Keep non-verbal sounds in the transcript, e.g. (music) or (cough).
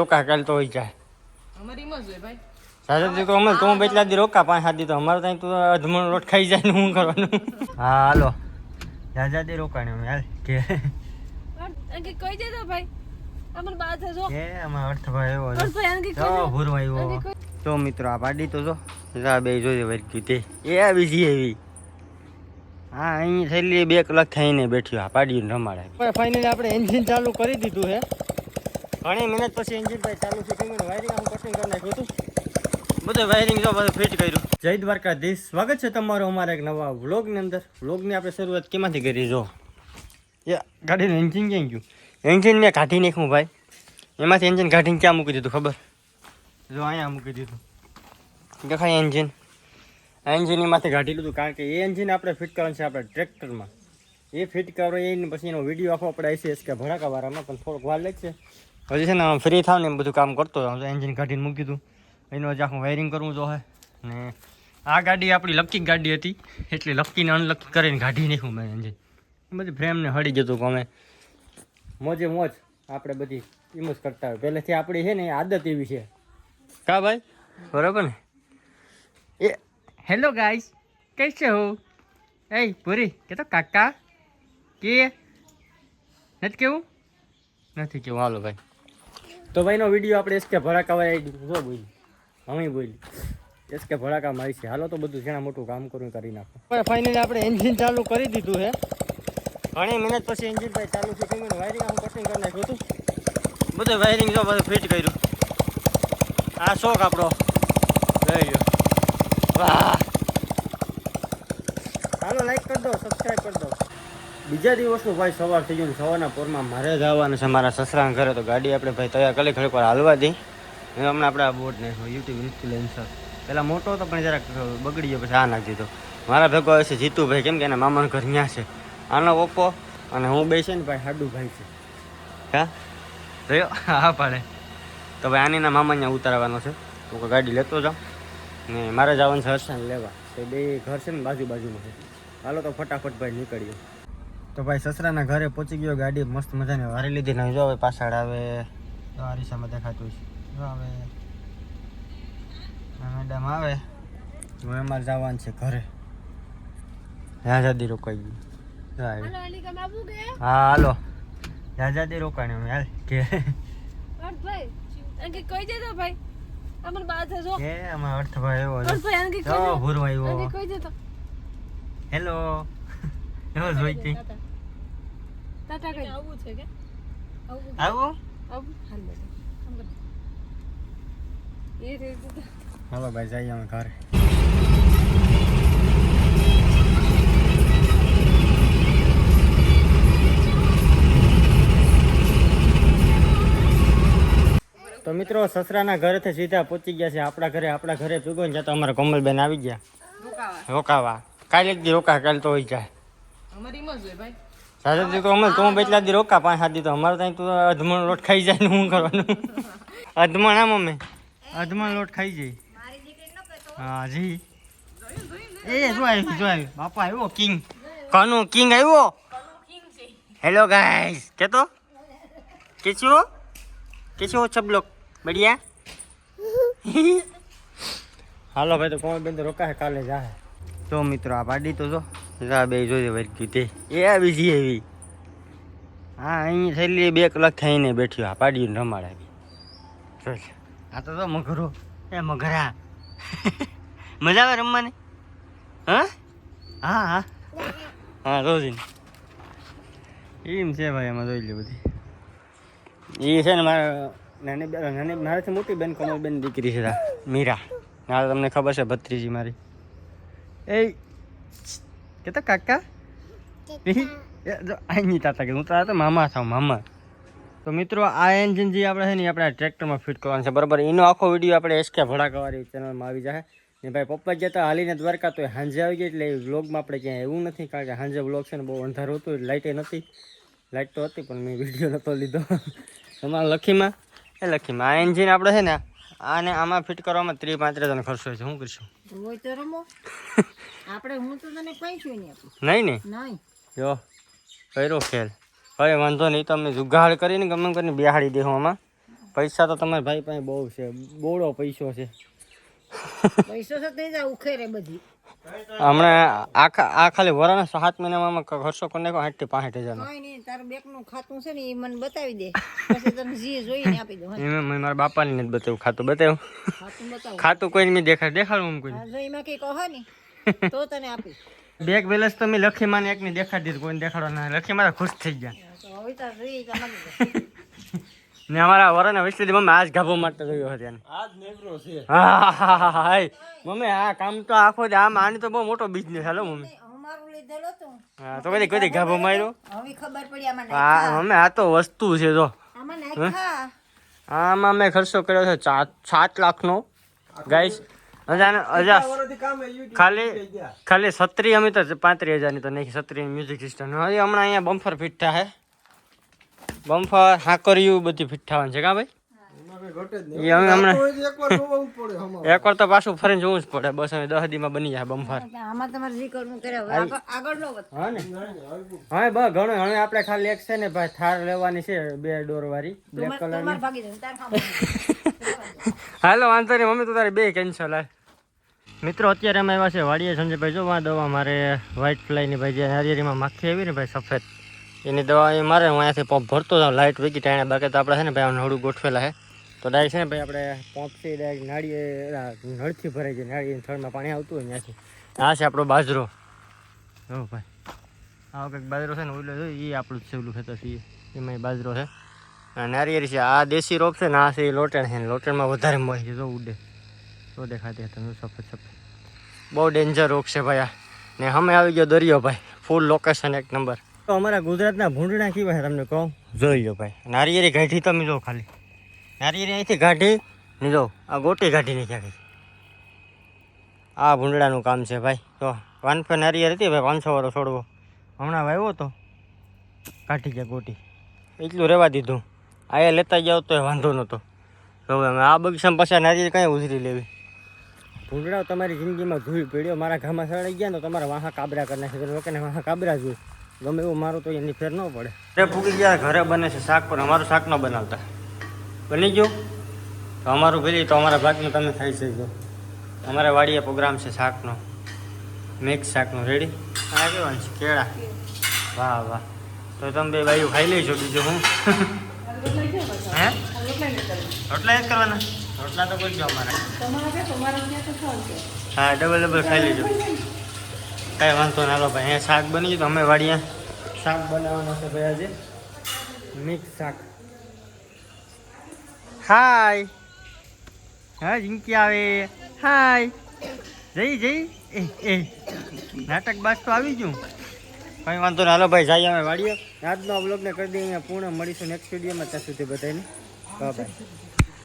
રોકા કાલ તો હોય જાય. અમારી ભાઈ. તો અમે તો બેટલા દી રોકા પાંચ સાત દી તો અમારે ત્યાં તો અધમણ રોટ ખાઈ જાય ને શું કરવાનું? હા હાલો. જાજા દી રોકાણ અમે હાલ કે. અંકે કઈ દે ભાઈ. અમર બાદ જો. કે આમાં અર્થ એવો છે. અરે ભાઈ અંકે જો આવ્યો તો મિત્રો આ પાડી તો જો. જા બે જોજે વરકી તે. એ આવી જી એવી. હા અહીં થયેલી બે કલાક થઈને બેઠ્યો આ પાડી રમાડે. ફાઇનલી આપણે એન્જિન ચાલુ કરી દીધું છે. ઘણી મહેનત પછી એન્જિન ભાઈ ચાલુ છે કેમ વાયરિંગ આમ કટિંગ કરી નાખ્યું હતું. બધું વાયરિંગ જો બધું ફિટ કર્યું. જય દ્વારકાધીશ. સ્વાગત છે તમારું અમારા એક નવા વ્લોગની અંદર. વ્લોગની આપણે શરૂઆત કેમાંથી કરી, જો? એ ગાડીનું એન્જિન ક્યાં ગયું? એન્જિન મેં કાઢી નાખ્યું ભાઈ. એમાંથી એન્જિન કાઢીને ક્યાં મૂકી દીધું ખબર? જો અહીંયા મૂકી દીધું. દેખાય એન્જિન એન્જિન એમાંથી કાઢી લીધું કારણ કે એ એન્જિન આપણે ફિટ કરવાનું છે આપણે ટ્રેક્ટરમાં. એ ફિટ કરો, એ પછી એનો વીડિયો આખો આપણે આઈસીએસ કે ભડાકાવાળામાં, પણ થોડોક વાર લાગશે પછી છે ને ફ્રી થાવ ને બધું કામ કરતો હતો એન્જિન કાઢીને મૂકી દઉં. એનું જ આખું વાયરિંગ કરવું તો હોય. ને આ ગાડી આપણી લકી ગાડી હતી. એટલે લકીને અનલકી કરીને કાઢી નાખ્યું મેં એન્જિન બધી ફ્રેમને હળી જતું ગમે. મોજે મોજ આપણે બધી એમ જ કરતા હોય. પહેલેથી આપણી છે ને આદત એવી છે. કા ભાઈ? બરાબર ને? એ હેલો ગાઈસ કઈ છે હું? એ પૂરી કે તો કાકા? કે? નથી કેવું? નથી કેવું. હાલો ભાઈ. તો ભાઈનો વીડિયો આપણે એસકે ભડાકા જો બોલી. અમે બોલી. એસકે ભડાકા મારી છે. હાલો તો બધું ઘણા મોટું કામ કરું કરી નાખો. ફાઇનલી આપણે એન્જિન ચાલુ કરી દીધું છે ઘણી મહેનત પછી એન્જિન ભાઈ ચાલુ છે. કેમ વાયરિંગ આમ કટિંગ કરી નાખ્યું હતું. બધું વાયરિંગ જો બધું ફિટ કર્યું. આ શોખ આપણો. થઈ ગયો વાહ. હાલો લાઈક કરી દો સબસ્ક્રાઈબ કરી દો. બીજા દિવસનું ભાઈ સવાર થઈ ગયું સવારના પોરમાં મારે જવાનું છે મારા સસરાના ઘરે. તો ગાડી આપણે ભાઈ તૈયાર કરી, ઘડીક હાલવા દઈ. હમણાં આપણે આ બોટ નાખ્યો યુટ્યુબ ઇન્ફ્લુએન્સર પહેલાં મોટો હતો, પણ જરાક બગડી ગયો, પછી આ નાખી દીધો. મારા ભેગો આવે છે જીતુભાઈ, કેમ કે એના મામાનું ઘર ત્યાં છે. આનો પપ્પો અને હું બે છે ને ભાઈ હાડુભાઈ છે. હા? રહ્યો? હા પાડે તો ભાઈ આનીના મામા અહીંયા ઉતારવાનો છે. તો ગાડી લેતો જાઉં. ને મારે જવાનું છે હર્ષાને લેવા. તો બે ઘર છે ને બાજુ બાજુમાં છે. હાલો તો ફટાફટ ભાઈ નીકળ્યો તો ભાઈ સસરાના ઘરે પહોંચી ગયો ગાડી મસ્ત મજાની વારી લીધી ને જો હવે પાછળ આવે તો આરીસામાં રીસામાં દેખાતું છે જો આવે મેડમ આવે હું એમાં જવાનું છે ઘરે. આઝાદી રોકાઈ કે? હા હાલો. આઝાદી રોકાણી અમે હાલ કે. ભાઈ અંકે કઈ દે તો ભાઈ? અમર બાદ જો. કે આમાં અર્થ ભાઈ એવો છે. અર્થ ભાઈ અંકે કઈ જો દે ભૂરવા અંકે આવ્યો કઈ દે તો હેલો. એવો જોઈતી ટાટા કઈ? આવું છે કે? આવું. આવું? હાલ બેટા. એ રે હાલો ભાઈ જઈએ અમે ઘરે. તો મિત્રો સસરાના ઘરેથી સીધા પહોંચી ગયા છે. આપણા ઘરે આપણા ઘરે ભેગો ને જતા અમારા કોમલબેન આવી ગયા. રોકાવા. રોકાવા. કાલે એક દી રોકા કાલે તો હોય જાય. અમારી ભાઈ. દાદાજી તો અમે તો બેટલા દી રોકા પાંચ સાત દી તો અમારે ત્યાં તું અધમણ લોટ ખાઈ જાય ને શું કરવાનું? (laughs) અધમણ આમ અમે. અધમણ લોટ ખાઈ જઈ હા જી. એ જો આવ્યું જો આવ્યું બાપા આવ્યો કિંગ કનુ કિંગ આવ્યો હેલો ગાઈસ કેતો? કેચો? કેચો છબલોક બઢિયા? (laughs) હાલો ભાઈ તો કોણ બેન રોકા હે કાલે જા તો મિત્રો આ પાડી તો જો. જા બે વરક્યું તે એ આવી જી એવી. હા, અહીં થયેલી બે કલાક થઈને બેઠ્યો આ પાડી રમાડાવી જોઈ આ તો તો મઘરો એ મગરા. (laughs) મજા આવે રમવાની? હા? હા હા. હા રોજી એમ છે ભાઈ એમાં જોઈ લે બધી. એ છે ને મારા નાની બેન નાની મારાથી મોટી બેન, કમલબેન દીકરી છે મીરા. ના તમને ખબર છે, ભત્રીજી મારી. એ કે તો કાકા. એ અહીંની તાતા કે હું તો મામા થાવ મામા. તો મિત્રો આ એન્જિન જે આપણે છે ને આપણે ટ્રેક્ટરમાં ફિટ કરવાનું છે. બરાબર એનો આખો વીડિયો આપણે એસકે ભડાકાવાળી ચેનલમાં આવી જાય ને ભાઈ પપ્પા જતા હાલીને દ્વારકા તો હાંજે આવી ગઈ એટલે વ્લોગમાં આપણે ક્યાંય એવું નથી કારણ કે હાંજે વ્લોગ છે ને બહુ અંધારું હતું લાઇટે નથી લાઇટ તો હતી પણ મેં વીડિયો નહોતો લીધો. તમારા લખીમાં? એ લખીમાં. આ એન્જિન આપણે છે ને આને આમાં ફિટ કરવામાં ત્રીસ પાંત્રીસ હજારનો ખર્ચો છે. શું કરશું? હોય તો રમો. (laughs) આપણે હું તો તને પૈસું નહીં આપું. નહીં ને? નહીં. જો કર્યો ખેલ હવે વાંધો નહીં તમે જુગાડ કરીને ગમે કરીને બિહાડી દેહો આમાં. પૈસા તો તમારા ભાઈ પાસે બહુ છે બોળો પૈસો છે. હમણાં આખા આ ખાલી વરાના સાત મહિનામાં ખર્ચો કરી નાખો આઠથી પાંઠ હજારનો તારું બેંકનું ખાતું છે ને એ મને બતાવી દે. પછી તને જે જોઈને આપી દઉં એમાં મેં મારા બાપાને નથી બતાવ્યું ખાતું બતાવ્યું. ખાતું કોઈ મેં દેખાડ દેખાડું કોઈ જો એમાં કઈ કહો ને (laughs) તો તને આપી. બેગ બેલેન્સ તો મેં લખી માને એકને દેખાડી દીધું કોઈને દેખાડવા ના લખી મારા ખુશ થઈ ગયા. હવે તાર. ને અમારા વરાના વિસલી મમ્મી આજ ગાભો મારતો ગયો હતો આજ હા હા, હા હા હા મમ્મી આ કામ તો આખો જ આમ આની તો બહુ મોટો બિઝનેસ હાલો મમ્મી. અમારું લીધેલો તું હા તો કદી કદી ગાભો માર્યો? હવે ખબર પડી આમાં હા મમ્મી આ તો વસ્તુ છે જો. આમાં નાખ્યા? આમાં મેં ખર્ચો કર્યો છે સાત સાત લાખનો. ગાઈસ ખાલી ખાલી સત્રી અમે તો પાંત્રીસ હજારની તો નહીં સત્રી મ્યુઝિક સિસ્ટમ હજી હમણાં અહીંયા બમ્ફર ફિટ થાય. બમ્ફર હાકરિયું બધી ફિટ થવાનું છે કા ભાઈ? એ અમે હમણાં એકવાર તો પાછું ફરીને જોવું જ પડે. બસ હવે દસ દીમાં બની જાય બમ્ફર. હા ને? હા બસ ઘણું હવે આપણે ખાલી એક છે ને ભાઈ થાર લેવાની છે બે ડોર વાળી બ્લેક કલર. હાલો વાંધો નહીં. મમ્મી તો તારી બે કેન્સલ આવે મિત્રો અત્યારે અમે એવા છે વાડીએ. સંજયભાઈ જો દવા મારે વ્હાઇટ ફ્લાયની ભાઈ જે હરિયરીમાં માખી આવી ને ભાઈ સફેદ. એની દવા એ મારે, હું અહીંયાથી પંપ ભરતો હતો લાઇટ વીકી ટાણે. બાકી તો આપણે છે ને ભાઈ નળું ગોઠવેલા છે તો ડાયરેક્ટ છે ને ભાઈ, આપણે પંપથી ડાયરેક્ટ નાળીએ નળથી ભરાઈ જાય, નાળીએ થળમાં પાણી આવતું હોય ત્યાંથી. આ છે આપણો બાજરો. હો ભાઈ. આવો કંઈક બાજરો છે ને, ઓલો એ આપણું જ છે ખેતર છે. એમાં બાજરો છે. અને છે, આ દેશી રોપ છે ને, આ છે એ લોટણ છે ને, લોટણમાં વધારે મોય છે જો ઉડે. તો દેખાતી તમે સફેદ સફેદ. બહુ ડેન્જર રોગ છે ભાઈ આ. ને અમે આવી ગયો દરિયો ભાઈ. ફૂલ લોકેશન એક નંબર તો અમારા ગુજરાતના ભૂંડણા કેવા છે તમને કહું, જોઈ લો ભાઈ. નારિયેળી ગાંઠી તમે જો ખાલી. નારિયેરી અહીંથી ગાંઠી, ને જો, આ ગોટી ગાંઠી નહીં ક્યાંક આ ભૂંડડાનું કામ છે ભાઈ. તો વાનફે નારિયેર હતી ભાઈ, પાંચસો વાળો છોડવો. હમણાં વાવ્યો તો કાઢી ગયા ગોટી. એટલું રહેવા દીધું. આયા લેતા જાઓ તો વાંધો નહોતો. તો અમે આ બગીચામાં પાછા નારિયેળ કંઈ ઉધરી લેવી. ભૂંડળાઓ તમારી જિંદગીમાં ધૂળ પડ્યો. મારા ઘામાં સડાઈ ગયા તો તમારા વાહા કાબરા કરી નાખે લોકોને વાહા કાબરા જોઈએ ગમે એવું મારું તો એની ફેર ન પડે. ઘરે ફૂગી ગયા ઘરે બને છે શાક પણ અમારું શાક ન બનાવતા. બની ગયું? તો અમારું પેલી તો અમારા ભાગનું તમે ખાઈ શકજો. અમારા વાડીએ પ્રોગ્રામ છે શાકનો. મિક્સ શાકનો. રેડી આ કેવાનું છે? કેળા? વાહ વાહ. તો તમે બે બાયું ખાઈ લઈશો બીજું હું? હે? રોટલા જ કરવાના? રોટલા તો કરજો અમારા. હા ડબલ ડબલ ખાઈ લેજો. કાંઈ વાંધો ના લો ભાઈ. અહીંયા શાક બની ગયું તો અમે વાડીએ શાક બનાવવાનું છે ભાઈ આજે. મિક્સ શાક. હાય. હા જીંકી આવે. હાય. જઈ જઈ. એ એ. નાટક બાજ તો આવી ગયું. કંઈ વાંધો ના હાલો ભાઈ જઈએ અમે વાડીએ આજનો બ્લોગને કરી દઈએ અહીંયા પૂર્ણ મળીશું નેક્સ્ટ વિડીયોમાં ત્યાં સુધી બધાને. બાય.